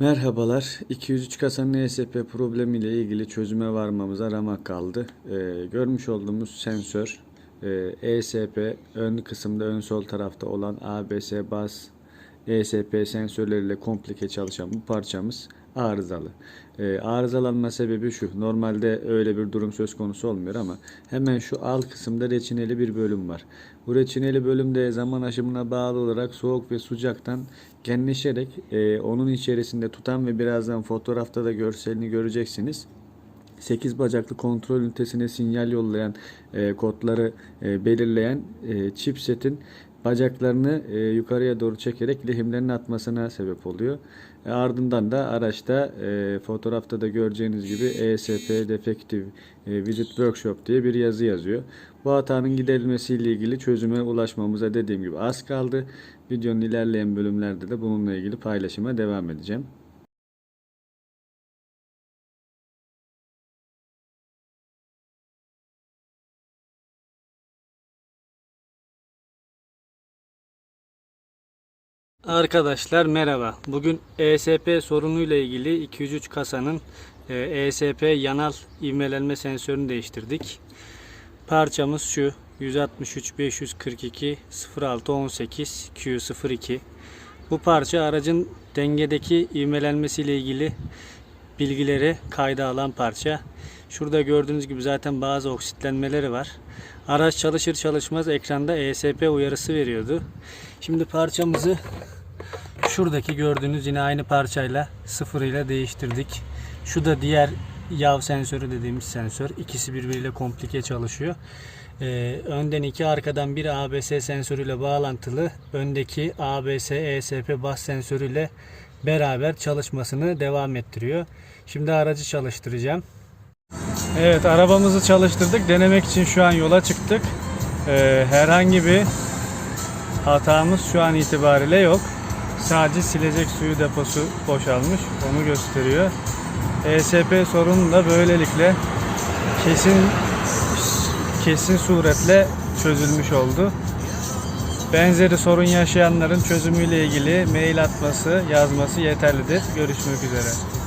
Merhabalar. 203 kasanın ESP problemiyle ilgili çözüme varmamıza ramak kaldı. Ee, görmüş olduğumuz sensör e, ESP ön kısımda ön sol tarafta olan ABS baz ESP sensörleriyle komplike çalışan bu parçamız arızalı. Ee, arızalanma sebebi şu. Normalde öyle bir durum söz konusu olmuyor ama hemen şu alt kısımda reçineli bir bölüm var. Bu reçineli bölümde zaman aşımına bağlı olarak soğuk ve sıcaktan genleşerek e, onun içerisinde tutan ve birazdan fotoğrafta da görselini göreceksiniz. 8 bacaklı kontrol ünitesine sinyal yollayan e, kodları e, belirleyen e, chipsetin bacaklarını e, yukarıya doğru çekerek lehimlerin atmasına sebep oluyor. E, ardından da araçta e, fotoğrafta da göreceğiniz gibi ESP Defective e, Visit Workshop diye bir yazı yazıyor. Bu hatanın giderilmesiyle ilgili çözüme ulaşmamıza dediğim gibi az kaldı. Videonun ilerleyen bölümlerde de bununla ilgili paylaşıma devam edeceğim. Arkadaşlar merhaba. Bugün ESP sorunuyla ilgili 203 kasanın e, ESP yanal ivmelenme sensörünü değiştirdik. Parçamız şu 163 542 06 18 Q02. Bu parça aracın dengedeki ivmelenmesiyle ilgili bilgileri kayda alan parça. Şurada gördüğünüz gibi zaten bazı oksitlenmeleri var. Araç çalışır çalışmaz ekranda ESP uyarısı veriyordu. Şimdi parçamızı şuradaki gördüğünüz yine aynı parçayla sıfırıyla değiştirdik. Şu da diğer yav sensörü dediğimiz sensör. İkisi birbiriyle komplike çalışıyor. Ee, önden iki arkadan bir ABS sensörüyle bağlantılı. Öndeki ABS ESP bas sensörüyle beraber çalışmasını devam ettiriyor. Şimdi aracı çalıştıracağım. Evet arabamızı çalıştırdık. Denemek için şu an yola çıktık. Ee, herhangi bir hatamız şu an itibariyle yok. Sadece silecek suyu deposu boşalmış. Onu gösteriyor. ESP sorunu da böylelikle kesin kesin suretle çözülmüş oldu. Benzeri sorun yaşayanların çözümüyle ilgili mail atması, yazması yeterlidir. Görüşmek üzere.